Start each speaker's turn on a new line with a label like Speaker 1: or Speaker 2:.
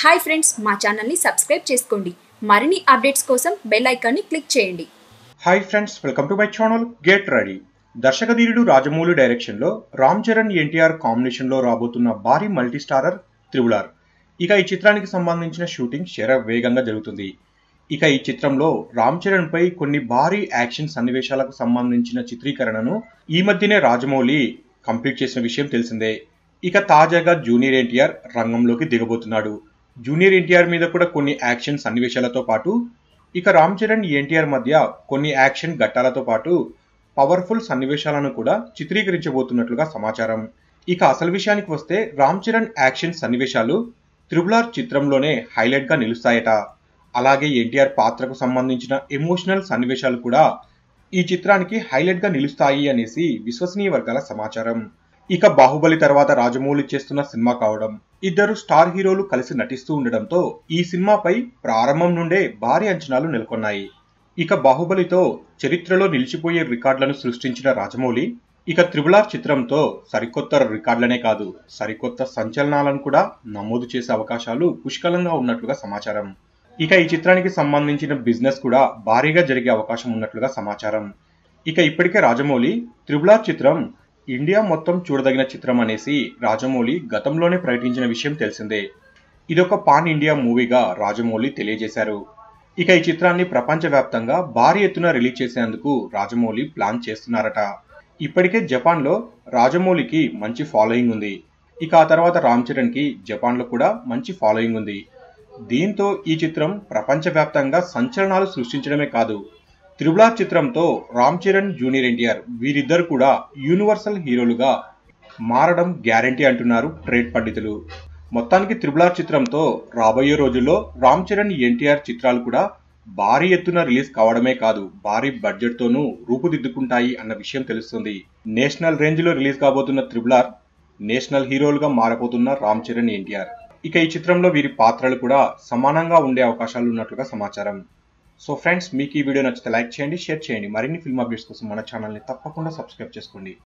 Speaker 1: Hi friends మా ఛానల్ని subscribe చేసుకోండి. మరిన్ని అప్డేట్స్ కోసం బెల్ ఐకాన్ని క్లిక్ చేయండి.
Speaker 2: Hi friends welcome to my channel get ready. దర్శకధీరుడు Rajamouli డైరెక్షన్లో రామ్ చరణ్ ఎన్టీఆర్ కాంబినేషన్లో రాబోతున్న భారీ మల్టీ స్టారర్ త్రిబులార్. ఇక ఈ చిత్రానికి సంబంధించిన షూటింగ్ శర వేగంగా జరుగుతుంది. ఇక ఈ చిత్రంలో రామ్ చరణ్ పై కొన్ని భారీ యాక్షన్ సన్నివేశాలకు సంబంధించిన చిత్రీకరణను ఈ మధ్యనే రాజమౌళి కంప్లీట్ చేసిన విషయం తెలిసిందే. ఇక తాజాగా జూనియర్ ఎన్టీఆర్ రంగంలోకి దిగబోతున్నాడు. జూనియర్ ఎన్టీఆర్ మీద కూడా కొన్ని యాక్షన్ సన్నివేశాలతో పాటు ఇక రామ్ చరణ్ ఎన్టీఆర్ మధ్య కొన్ని యాక్షన్ ఘట్టాలతో పాటు పవర్ఫుల్ సన్నివేశాలను కూడా చిత్రీకరించబోతున్నట్లుగా సమాచారం. ఇక అసలు విషయానికి వస్తే రామ్ చరణ్ యాక్షన్ సన్నివేశాలు త్రిబులార్ చిత్రంలోనే హైలైట్గా నిలుస్తాయట. అలాగే ఎన్టీఆర్ పాత్రకు సంబంధించిన ఎమోషనల్ సన్నివేశాలు కూడా ఈ చిత్రానికి హైలైట్గా నిలుస్తాయి అనేసి విశ్వసనీయ వర్గాల సమాచారం. ఇక బాహుబలి తర్వాత రాజమౌళి చేస్తున్న సినిమా కావడం ఇద్దరు స్టార్ హీరోలు కలిసి నటిస్తూ ఉండడంతో ఈ సినిమాపై ప్రారంభం నుండే భారీ అంచనాలు నెలకొన్నాయి. ఇక బాహుబలితో చరిత్రలో నిలిచిపోయే రికార్డులను సృష్టించిన రాజమౌళి ఇక త్రిబులార్ చిత్రంతో సరికొత్త రికార్డులనే కాదు సరికొత్త సంచలనాలను కూడా నమోదు చేసే అవకాశాలు పుష్కలంగా ఉన్నట్లుగా సమాచారం. ఇక ఈ చిత్రానికి సంబంధించిన బిజినెస్ కూడా భారీగా జరిగే అవకాశం ఉన్నట్లుగా సమాచారం. ఇక ఇప్పటికే రాజమౌళి త్రిబులార్ చిత్రం ఇండియా మొత్తం చూడదగిన చిత్రం అనేసి రాజమౌళి గతంలోనే ప్రకటించిన విషయం తెలిసిందే. ఇదొక పాన్ ఇండియా మూవీగా రాజమౌళి తెలియజేశారు. ఇక ఈ చిత్రాన్ని ప్రపంచవ్యాప్తంగా భారీ ఎత్తున రిలీజ్ చేసేందుకు రాజమౌళి ప్లాన్ చేస్తున్నారట. ఇప్పటికే జపాన్లో రాజమౌళికి మంచి ఫాలోయింగ్ ఉంది. ఇక ఆ తర్వాత రామ్ చరణ్కి జపాన్లో కూడా మంచి ఫాలోయింగ్ ఉంది. దీంతో ఈ చిత్రం ప్రపంచవ్యాప్తంగా సంచలనాలు సృష్టించడమే కాదు త్రిబులార్ చిత్రంతో రామ్ చరణ్ జూనియర్ ఎన్టీఆర్ వీరిద్దరు కూడా యూనివర్సల్ హీరోలుగా మారడం గ్యారంటీ అంటున్నారు ట్రేడ్ పండితులు. మొత్తానికి త్రిబులార్ చిత్రంతో రాబోయే రోజుల్లో రామ్ చరణ్ ఎన్టీఆర్ చిత్రాలు కూడా భారీ ఎత్తున రిలీజ్ కావడమే కాదు భారీ బడ్జెట్తోనూ రూపుదిద్దుకుంటాయి అన్న విషయం తెలుస్తుంది. నేషనల్ రేంజ్లో రిలీజ్ కాబోతున్న త్రిబులార్ నేషనల్ హీరోలుగా మారబోతున్న రామ్ చరణ్ ఎన్టీఆర్. ఇక ఈ చిత్రంలో వీరి పాత్రలు కూడా సమానంగా ఉండే అవకాశాలు ఉన్నట్లుగా సమాచారం. సో ఫ్రెండ్స్ మీకు ఈ వీడియో నచ్చితే లైక్ చేయండి షేర్ చేయండి. మరిన్ని ఫిల్మ్ అప్డేట్స్ కోసం మన ఛానల్ని తప్పకుండా సబ్స్క్రైబ్ చేసుకోండి.